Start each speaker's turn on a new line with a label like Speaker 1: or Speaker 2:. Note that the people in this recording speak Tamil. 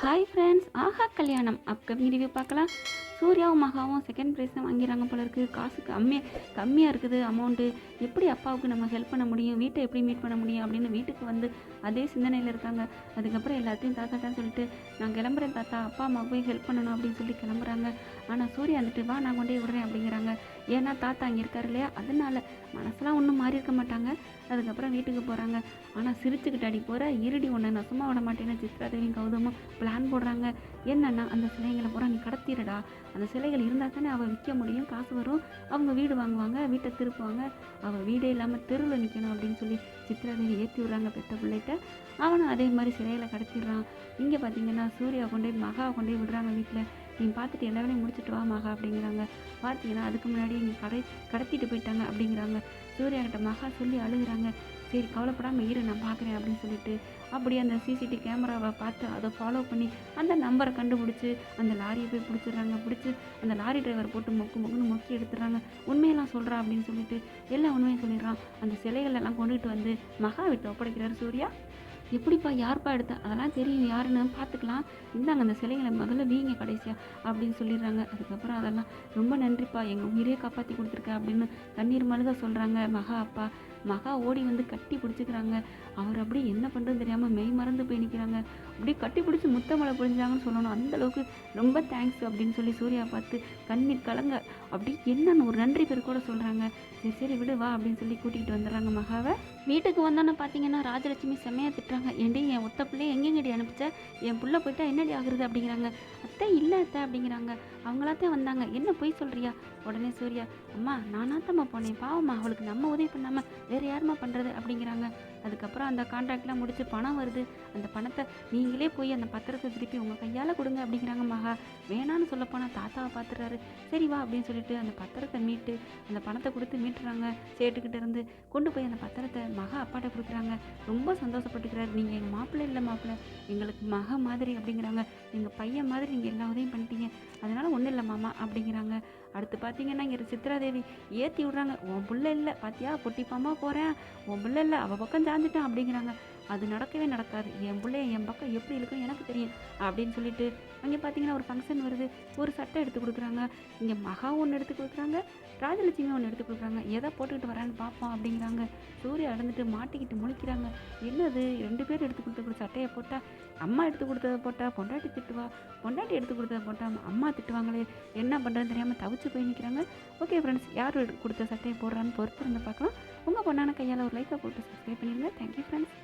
Speaker 1: ஹாய் ஃப்ரெண்ட்ஸ் ஆஹா கல்யாணம். அப்கமிங் ரிவ்யூ பார்க்கலாம். சூர்யாவும் மகாவும் செகண்ட் ப்ரைஸ் தான் வாங்கிறாங்க போல இருக்குது காசு கம்மியாக கம்மியாக இருக்குது அமௌண்ட்டு எப்படி அப்பாவுக்கு நம்ம ஹெல்ப் பண்ண முடியும்? வீட்டை எப்படி மீட் பண்ண முடியும்? அப்படின்னு வீட்டுக்கு வந்து அதே சிந்தனையில் இருக்காங்க. அதுக்கப்புறம் எல்லாத்தையும் தாத்தாட்டான்னு சொல்லிட்டு நான் கிளம்புறேன் தாத்தா. அப்பா அம்மா போய் ஹெல்ப் பண்ணணும் அப்படின்னு சொல்லி கிளம்புறாங்க. ஆனால் சூர்யா வந்துட்டு வா நான் கொண்டே விடுறேன் அப்படிங்கிறாங்க. ஏன்னா தாத்தா அங்கே இருக்காரு இல்லையா? அதனால் மனசெலாம் ஒன்றும் மாறி இருக்க மாட்டாங்க. அதுக்கப்புறம் வீட்டுக்கு போகிறாங்க ஆனால் சிரிச்சுக்கிட்டு அடி போகிற இருடி ஒன்று நான் சும்மா விட மாட்டேன்னு சித்ராதேவியும் கௌதமும் பிளான் போடுறாங்க. என்னென்னா அந்த சிலைகளை பூரா நீ கடத்திடுடா. அந்த சிலைகள் இருந்தால் தானே அவள் விற்க முடியும். காசு வரும். அவங்க வீடு வாங்குவாங்க வீட்டை திருப்புவாங்க. அவள் வீடே இல்லாமல் தெருவில் நிற்கணும் அப்படின்னு சொல்லி சித்ராதேவி ஏற்றி விட்றாங்க பெத்த பிள்ளைகிட்ட. அவனும் அதே மாதிரி சிலைகளை கடத்திடுறான். இங்கே பார்த்தீங்கன்னா சூர்யா கொண்டே மகா கொண்டே கொண்டு போய் விடுறாங்க வீட்டில் நீ பார்த்துட்டு எல்லா வேலையும் முடிச்சுட்டு வா மகா அப்படிங்கிறாங்க. பார்த்தீங்கன்னா அதுக்கு முன்னாடி இங்கே கடை கடத்திட்டு போயிட்டாங்க அப்படிங்கிறாங்க. சூர்யா கிட்ட மகா சொல்லி அழுகுறாங்க. சரி கவலைப்படாமல் இரு நான் பார்க்குறேன் அப்படின்னு சொல்லிட்டு அப்படியே அந்த சிசிடிவி கேமராவை பார்த்து அதை ஃபாலோ பண்ணி அந்த நம்பரை கண்டுபிடிச்சி அந்த லாரியை போய் பிடிச்சிடுறாங்க. பிடிச்சி அந்த லாரி டிரைவர் போட்டு மொக்கு மொக்குன்னு மொக்கி எடுத்துடுறாங்க. உண்மையெல்லாம் சொல்கிறா அப்படின்னு சொல்லிட்டு எல்லா உண்மையும் சொல்லிடுறான். அந்த சிலைகள் எல்லாம் கொண்டுகிட்டு வந்து மகா விட்டு ஒப்படைக்கிறார் சூர்யா. எப்படிப்பா யார்ப்பா எடுத்த? அதெல்லாம் தெரியும் யாருன்னு பார்த்துக்கலாம். இந்தாங்க அந்த சிலைகளை முதல்ல வீங்க கடைசியாக அப்படின்னு சொல்லிடுறாங்க. அதுக்கப்புறம் அதெல்லாம் ரொம்ப நன்றிப்பா எங்கள் உயிரே காப்பாற்றி கொடுத்துருக்க அப்படின்னு கண்ணீர் மழுக சொல்கிறாங்க மகா அப்பா. மகா ஓடி வந்து கட்டி பிடிச்சிக்கிறாங்க. அவர் அப்படியே என்ன பண்ணுறதுன்னு தெரியாமல் மெய் மறந்து போய் நிற்கிறாங்க அப்படியே கட்டி பிடிச்சி முத்தமலை புரிஞ்சாங்கன்னு சொல்லணும். அந்தளவுக்கு ரொம்ப தேங்க்ஸ் அப்படின்னு சொல்லி சூர்யா பார்த்து கண்ணீர் கலங்க. அப்படி என்னன்னு ஒரு நன்றி பேர் கூட சொல்கிறாங்க சரி சரி விடு வா அப்படின்னு சொல்லி கூட்டிகிட்டு வந்துடுறாங்க மகாவை. வீட்டுக்கு வந்தோன்னு பார்த்தீங்கன்னா ராஜலட்சுமி செம்மையாக திட்டுறாங்க. ஏண்டி என் ஒத்த பிள்ளைய எங்கெங்கடி அனுப்பிச்ச? என் பிள்ளை போயிட்டா என்னடி ஆகுறது அப்படிங்கிறாங்க. அத்தை இல்லை அத்தை அப்படிங்கிறாங்க. அவங்களாத்தான் வந்தாங்க. என்ன போய் சொல்கிறியா உடனே சூர்யா அம்மா நானாத்தம்மா போனேன். பாவம்மா அவளுக்கு நம்ம உதவி பண்ணாமல் வேறு யாரும்மா பண்ணுறது அப்படிங்கிறாங்க. அதுக்கப்புறம் அந்த கான்ட்ராக்ட்லாம் முடிச்சு பணம் வருது. அந்த பணத்தை நீங்களே போய் அந்த பத்திரத்தை திருப்பி உங்கள் கையால் கொடுங்க அப்படிங்கிறாங்க மகா. வேணான்னு சொல்லப்போனால் தாத்தாவை பார்த்துறாரு சரி வா அப்படின்னு சொல்லிட்டு அந்த பத்திரத்தை மீட்டு அந்த பணத்தை கொடுத்து மீட்டுறாங்க. சேட்டுக்கிட்ட இருந்து கொண்டு போய் அந்த பத்திரத்தை மகா அப்பாட்ட கொடுக்குறாங்க. ரொம்ப சந்தோஷப்பட்டுக்கிறாரு. நீங்கள் எங்கள் மாப்பிள்ளை இல்லை மாப்பிள்ளை. எங்களுக்கு மக மாதிரி அப்படிங்கிறாங்க. எங்கள் பையன் மாதிரி நீங்கள் எல்லா உதவியும் பண்ணிட்டீங்க. அதனால் ஒன்றும் இல்லை மாமா அப்படிங்கிறாங்க. அடுத்து பார்த்தீங்கன்னா இங்கே சித்ராதேவி ஏற்றி விட்றாங்க. உன் பிள்ளை இல்லை. பார்த்தியா பொட்டிப்பாமா போகிறேன் உன் பிள்ளை இல்லை. அவள் பக்கம் சாஞ்சிட்டான் அப்படிங்கிறாங்க. அது நடக்கவே நடக்காது. என் பிள்ளைய என் பக்கம் எப்படி இருக்கும் எனக்கு தெரியும். அப்படின்னு சொல்லிட்டு அங்கே பார்த்தீங்கன்னா ஒரு ஃபங்க்ஷன் வருது. ஒரு சட்டை எடுத்து கொடுக்குறாங்க. இங்கே மகா ஒன்று எடுத்து கொடுக்குறாங்க. ராஜலட்சுமி ஒன்று எடுத்து கொடுக்குறாங்க. எதை போட்டுக்கிட்டு வரான்னு பார்ப்போம் அப்படிங்கிறாங்க. சூர்யா அடந்துட்டு மாட்டிக்கிட்டு முழிக்கிறாங்க. என்னது? ரெண்டு பேர் எடுத்து கொடுத்த சட்டையை போட்டால் அம்மா எடுத்து கொடுத்ததை போட்டால் பொண்டாட்டி திட்டுவா? பொண்டாட்டி எடுத்து கொடுத்ததை போட்டால் அம்மா திட்டுவாங்களே. என்ன பண்ணுறதுன்னு தெரியாமல் தவிச்சு போய் நிற்கிறாங்க ஓகே ஃப்ரெண்ட்ஸ் யார் கொடுத்த சட்டையை போடுறான்னு பொறுத்து இருந்து பார்க்கலாம். உங்கள் பொண்ணான கையால் ஒரு லைக்கை போட்டு சப்ஸ்கிரைப் பண்ணிடுங்க. Thank you friends